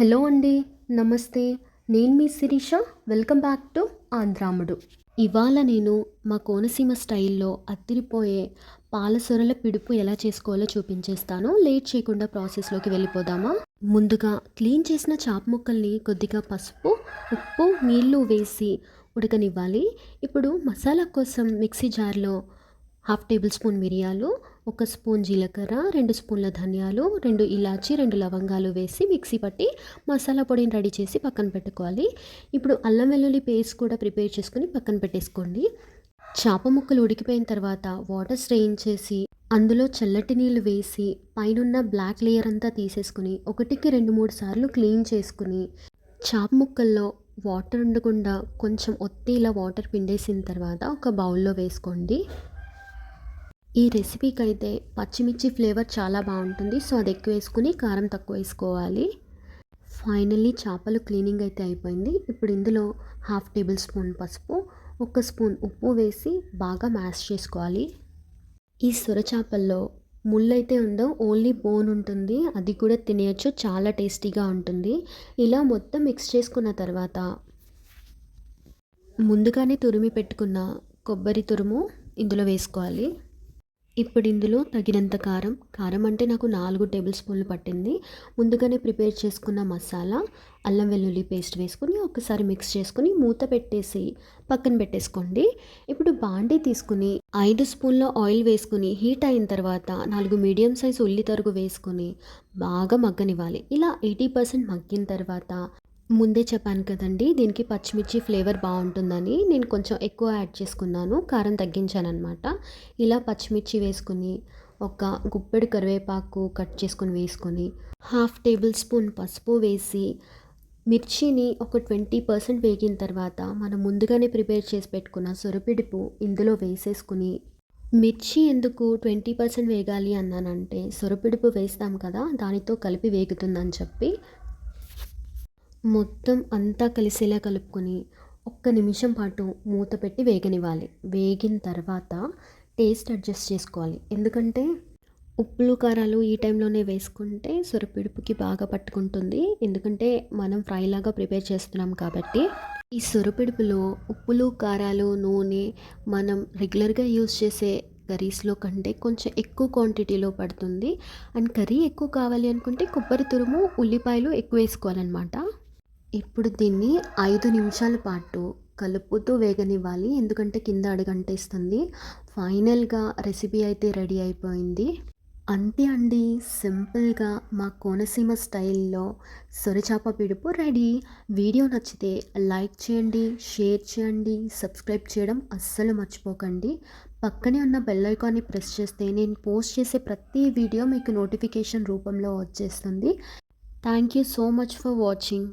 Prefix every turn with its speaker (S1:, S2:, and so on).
S1: Hello అండి నమస్తే. నేను మీ Sirisha. Welcome back to Andhramudu. ఇవాళ నేను మా కోనసీమ స్టైల్లో అత్తిరిపోయే పాలసొరల పిడుపు ఎలా చేసుకోవాలో చూపించేస్తాను. లేట్ చేయకుండా ప్రాసెస్లోకి వెళ్ళిపోదామా? ముందుగా క్లీన్ చేసిన చాప ముక్కల్ని కొద్దిగా పసుపు ఉప్పు నీళ్ళు వేసి ఉడకనివ్వాలి. ఇప్పుడు మసాలా కోసం మిక్సీ జార్లో హాఫ్ టేబుల్ స్పూన్ మిరియాలు ఒక స్పూన్ జీలకర్ర రెండు స్పూన్ల ధనియాలు రెండు ఇలాచి రెండు లవంగాలు వేసి మిక్సీ పట్టి మసాలా పొడిని రెడీ చేసి పక్కన పెట్టుకోవాలి. ఇప్పుడు అల్లం వెల్లుల్లి పేస్ట్ కూడా ప్రిపేర్ చేసుకుని పక్కన పెట్టేసుకోండి. చేప ముక్కలు ఉడికిపోయిన తర్వాత వాటర్ స్ట్రెయిన్ చేసి అందులో చల్లటి నీళ్ళు వేసి పైనున్న బ్లాక్ లేయర్ అంతా తీసేసుకుని ఒకటికి రెండు మూడు సార్లు క్లీన్ చేసుకుని చేప ముక్కల్లో వాటర్ ఉండకుండా కొంచెం ఒత్తి ఇలా వాటర్ పిండేసిన తర్వాత ఒక బౌల్లో వేసుకోండి. ఈ రెసిపీకి అయితే పచ్చిమిర్చి ఫ్లేవర్ చాలా బాగుంటుంది. సో అది ఎక్కువ వేసుకుని కారం తక్కువ వేసుకోవాలి. ఫైనల్లీ చేపలు క్లీనింగ్ అయితే అయిపోయింది. ఇప్పుడు ఇందులో హాఫ్ టేబుల్ స్పూన్ పసుపు ఒక స్పూన్ ఉప్పు వేసి బాగా మ్యాష్ చేసుకోవాలి. ఈ సొర చేపల్లో ముళ్ళైతే ఉందో ఓన్లీ బోన్ ఉంటుంది. అది కూడా తినేయచ్చు చాలా టేస్టీగా ఉంటుంది. ఇలా మొత్తం మిక్స్ చేసుకున్న తర్వాత ముందుగానే తురిమి పెట్టుకున్న కొబ్బరి తురుము ఇందులో వేసుకోవాలి. ఇప్పుడు ఇందులో తగినంత కారం. కారం అంటే నాకు నాలుగు టేబుల్ స్పూన్లు పట్టింది. ముందుగానే ప్రిపేర్ చేసుకున్న మసాలా అల్లం వెల్లుల్లి పేస్ట్ వేసుకుని ఒకసారి మిక్స్ చేసుకుని మూత పెట్టేసి పక్కన పెట్టేసుకోండి. ఇప్పుడు బాండీ తీసుకుని ఐదు స్పూన్ల ఆయిల్ వేసుకుని హీట్ అయిన తర్వాత నాలుగు మీడియం సైజ్ ఉల్లి తరుగు వేసుకుని బాగా మగ్గనివ్వాలి. ఇలా ఎయిటీ పర్సెంట్ మగ్గిన తర్వాత ముందే చెప్పాను కదండి దీనికి పచ్చిమిర్చి ఫ్లేవర్ బాగుంటుందని నేను కొంచెం ఎక్కువ యాడ్ చేసుకున్నాను కారం తగ్గించాను అనమాట ఇలా పచ్చిమిర్చి వేసుకుని ఒక గుప్పెడు కరివేపాకు కట్ చేసుకుని వేసుకొని హాఫ్ టేబుల్ స్పూన్ పసుపు వేసి మిర్చిని ఒక ట్వంటీ పర్సెంట్ వేగిన తర్వాత మనం ముందుగానే ప్రిపేర్ చేసి పెట్టుకున్న సొరపిడుపు ఇందులో వేసేసుకుని మిర్చి ఎందుకు ట్వంటీ పర్సెంట్ వేగాలి అన్నానంటే సొరపిడుపు వేస్తాం కదా దానితో కలిపి వేగుతుందని చెప్పి మొత్తం అంతా కలిసేలా కలుపుకొని ఒక్క నిమిషం పాటు మూత పెట్టి వేగనివ్వాలి. వేగిన తర్వాత టేస్ట్ అడ్జస్ట్ చేసుకోవాలి. ఎందుకంటే ఉప్పులు కారాలు ఈ టైంలోనే వేసుకుంటే సొరపిడుపుకి బాగా పట్టుకుంటుంది. ఎందుకంటే మనం ఫ్రైలాగా ప్రిపేర్ చేస్తున్నాం కాబట్టి ఈ సొరపిడుపులో ఉప్పులు కారాలు నూనె మనం రెగ్యులర్గా యూజ్ చేసే కర్రీస్లో కంటే కొంచెం ఎక్కువ క్వాంటిటీలో పడుతుంది. అండ్ కర్రీ ఎక్కువ కావాలి అనుకుంటే కొబ్బరి తురుము ఉల్లిపాయలు ఎక్కువ వేసుకోవాలన్నమాట. ఇప్పుడు దీన్ని ఐదు నిమిషాల పాటు కలుపుతూ వేగనివ్వాలి. ఎందుకంటే కింద అడుగంటేస్తుంది. ఫైనల్గా రెసిపీ అయితే రెడీ అయిపోయింది. అంతే అండి. సింపుల్గా మా కోనసీమ స్టైల్లో సొరచాప పిడుపు రెడీ. వీడియో నచ్చితే లైక్ చేయండి షేర్ చేయండి సబ్స్క్రైబ్ చేయడం అస్సలు మర్చిపోకండి. పక్కనే ఉన్న బెల్ ఐకాన్ని ప్రెస్ చేస్తే నేను పోస్ట్ చేసే ప్రతి వీడియో మీకు నోటిఫికేషన్ రూపంలో వచ్చేస్తుంది. Thank you so much for watching.